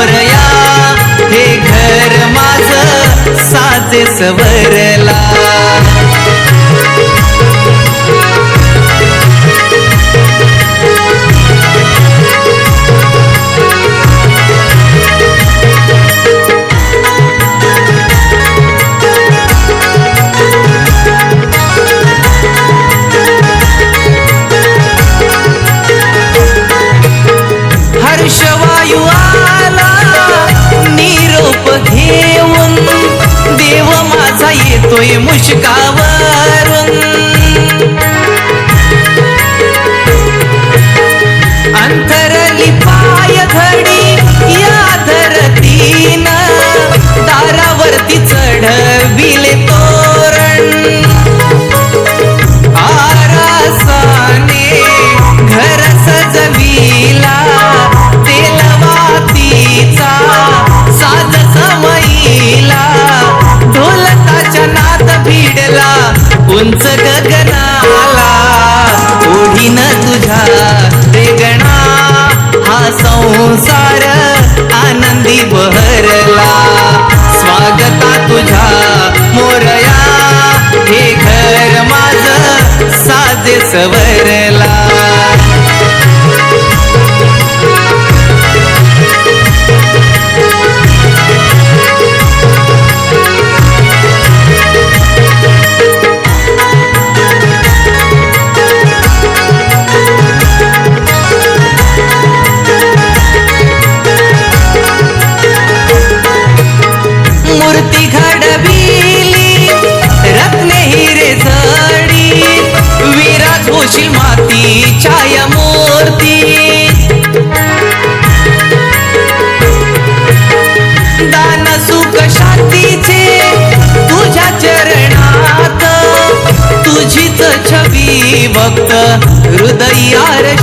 मोरया हे घर माझ साजे सवरला शिकावरून उंच गगनाला ओढीन तुझ्या रेगणा. हा संसार आनंदी बहरला. स्वागता तुझ्या मोरया. हे घर माझ साजे सवय मूर्ती घडविली रत्ने हिरे जडी विराज होशील माती छाया मूर्ती. दान सुख शांतीचे तुझ्या चरणात तुझीच छवी भक्त हृदयार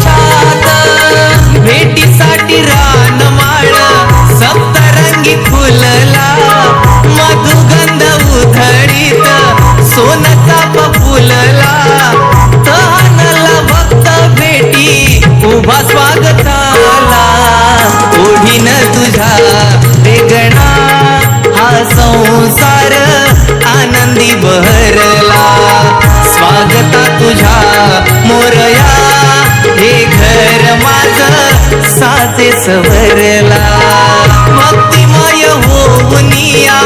सवरला भक्तिमय होऊनिया